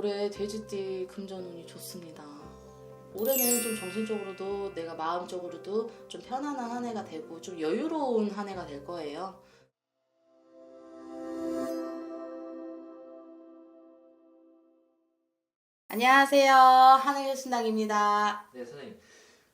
올해 돼지띠 금전운이 좋습니다. 올해는 좀 정신적으로도 내가 마음적으로도 좀 편안한 한 해가 되고 좀 여유로운 한 해가 될 거예요. 안녕하세요. 하늘의 신당입니다. 네, 선생님.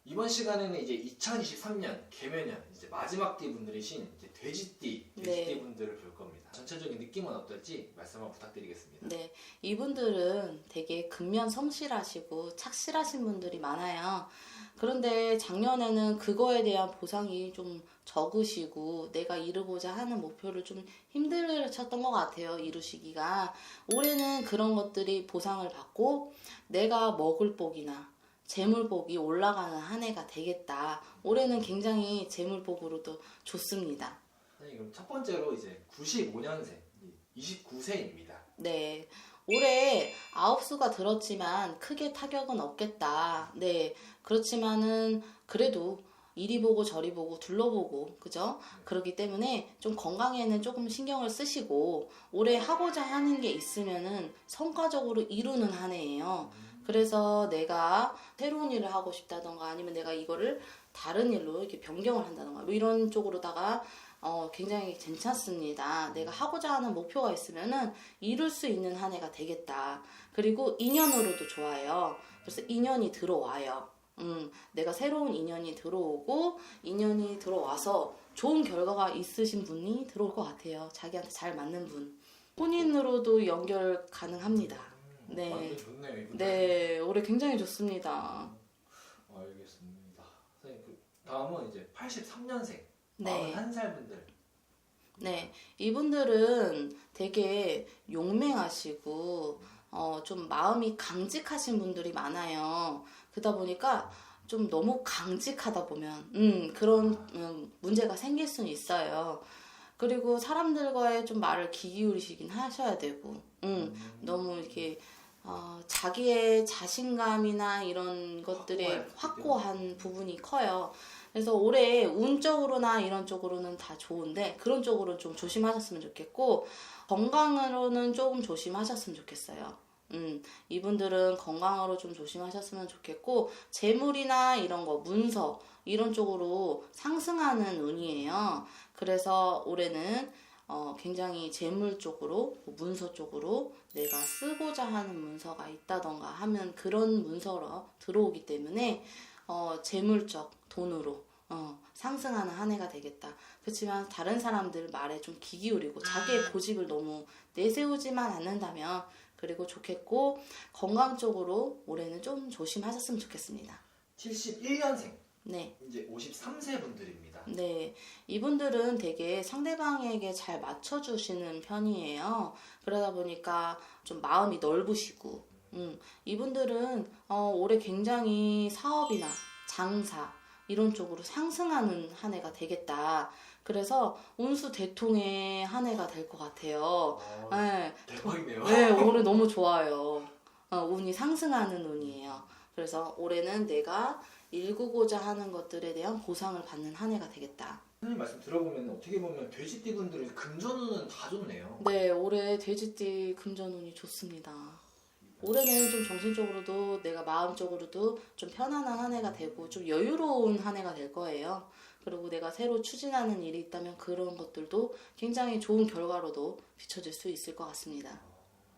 이번 시간에는 이제 2023년 개면년 이제 마지막 띠 분들이신 이제 돼지띠, 돼지띠 네. 분들을 볼 겁니다. 전체적인 느낌은 어떨지 말씀 한번 부탁드리겠습니다. 네, 이분들은 되게 근면 성실하시고 착실하신 분들이 많아요. 그런데 작년에는 그거에 대한 보상이 좀 적으시고 내가 이루고자 하는 목표를 좀 힘들으셨던 것 같아요. 이루시기가. 올해는 그런 것들이 보상을 받고 내가 먹을 복이나 재물복이 올라가는 한 해가 되겠다. 올해는 굉장히 재물복으로도 좋습니다. 선생님 그럼 첫 번째로 이제 95년생 29세입니다. 네. 올해 아홉 수가 들었지만 크게 타격은 없겠다. 네. 그렇지만은 그래도 이리 보고 저리 보고 둘러보고 그죠? 그렇기 때문에 좀 건강에는 조금 신경을 쓰시고 올해 하고자 하는 게 있으면은 성과적으로 이루는 한 해예요. 그래서 내가 새로운 일을 하고 싶다던가 아니면 내가 이거를 다른 일로 이렇게 변경을 한다던가 뭐 이런 쪽으로다가 어, 굉장히 괜찮습니다. 내가 하고자 하는 목표가 있으면은 이룰 수 있는 한 해가 되겠다. 그리고 인연으로도 좋아요. 그래서 인연이 들어와요. 음, 내가 새로운 인연이 들어오고 인연이 들어와서 좋은 결과가 있으신 분이 들어올 것 같아요. 자기한테 잘 맞는 분. 혼인으로도 연결 가능합니다. 음, 네. 완전 좋네요. 이분. 네, 올해 굉장히 좋습니다. 어, 알겠습니다. 선생님 그 다음은 이제 83년생 네. 41살 분들. 네, 이분들은 되게 용맹하시고, 어, 좀 마음이 강직하신 분들이 많아요. 그러다 보니까 좀 너무 강직하다 보면, 음, 그런 음, 문제가 생길 수는 있어요. 그리고 사람들과의 좀 말을 귀 기울이시긴 하셔야 되고, 음, 너무 이렇게, 어, 자기의 자신감이나 이런 있기 확고한 부분이 커요. 그래서 올해 운적으로나 이런 쪽으로는 다 좋은데 그런 쪽으로 좀 조심하셨으면 좋겠고 건강으로는 조금 조심하셨으면 좋겠어요. 음, 이분들은 건강으로 좀 조심하셨으면 좋겠고 재물이나 이런 거 문서 이런 쪽으로 상승하는 운이에요. 그래서 올해는 어, 굉장히 재물 쪽으로 뭐 문서 쪽으로 내가 쓰고자 하는 문서가 있다던가 하면 그런 문서로 들어오기 때문에 어, 재물적 돈으로 어, 상승하는 한 해가 되겠다. 그렇지만 다른 사람들 말에 좀 귀 기울이고 자기의 고집을 너무 내세우지만 않는다면 그리고 좋겠고 건강 쪽으로 올해는 좀 조심하셨으면 좋겠습니다. 71년생 네. 이제 53세 분들입니다. 네, 이분들은 되게 상대방에게 잘 맞춰주시는 편이에요. 그러다 보니까 좀 마음이 넓으시고, 음, 이분들은 어, 올해 굉장히 사업이나 장사 이런 쪽으로 상승하는 한 해가 되겠다. 그래서 운수 대통의 한 해가 될 것 같아요. 어, 네, 대박이네요. 네, 올해 너무 좋아요. 어, 운이 상승하는 운이에요. 그래서 올해는 내가 일구고자 하는 것들에 대한 보상을 받는 한 해가 되겠다. 선생님 말씀 들어보면 어떻게 보면 돼지띠 분들은 금전운은 다 좋네요. 네, 올해 돼지띠 금전운이 좋습니다. 올해는 좀 정신적으로도 내가 마음적으로도 좀 편안한 한 해가 되고 좀 여유로운 한 해가 될 거예요. 그리고 내가 새로 추진하는 일이 있다면 그런 것들도 굉장히 좋은 결과로도 비춰질 수 있을 것 같습니다.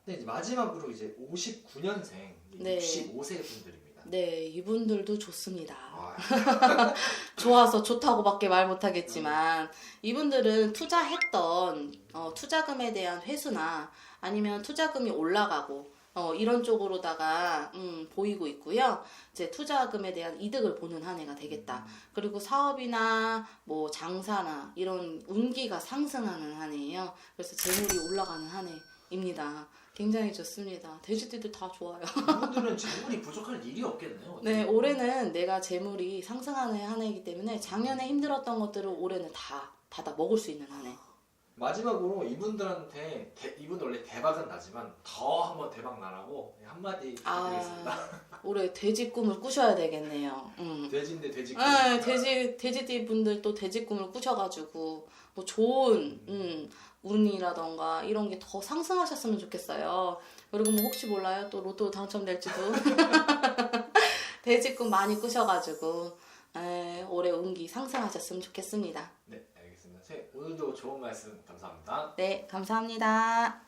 네, 이제 마지막으로 이제 59년생 네. 65세 분들입니다. 네, 이분들도 좋습니다. 아, 좋아서 좋다고밖에 말 못하겠지만 이분들은 투자했던 어, 투자금에 대한 회수나 아니면 투자금이 올라가고 어, 이런 쪽으로다가 음, 보이고 있고요. 이제 투자금에 대한 이득을 보는 한 해가 되겠다. 그리고 사업이나 뭐 장사나 이런 운기가 상승하는 한 해예요. 그래서 재물이 올라가는 한 해입니다. 굉장히 좋습니다. 돼지띠도 다 좋아요. 이분들은 재물이 부족할 일이 없겠네요. 어떻게 네, 보면. 올해는 내가 재물이 상승하는 한 해이기 때문에 작년에 힘들었던 것들을 올해는 다 받아 먹을 수 있는 한 해. 마지막으로 이분들한테 대- 이분 원래 대박은 나지만 더 한번 대박 나라고 한마디 부탁드리겠습니다. 아, 올해 돼지 꿈을 꾸셔야 되겠네요. 음. 돼지인데 돼지. 네, 돼지 돼지띠 분들 또 돼지 꿈을 꾸셔가지고 뭐 좋은 음, 운이라던가 이런 게 더 상승하셨으면 좋겠어요. 그리고 뭐 혹시 몰라요 또 로또 당첨될지도 돼지꿈 많이 꾸셔가지고 에, 올해 운기 상승하셨으면 좋겠습니다. 네, 알겠습니다. 선생님, 오늘도 좋은 말씀 감사합니다. 네 감사합니다.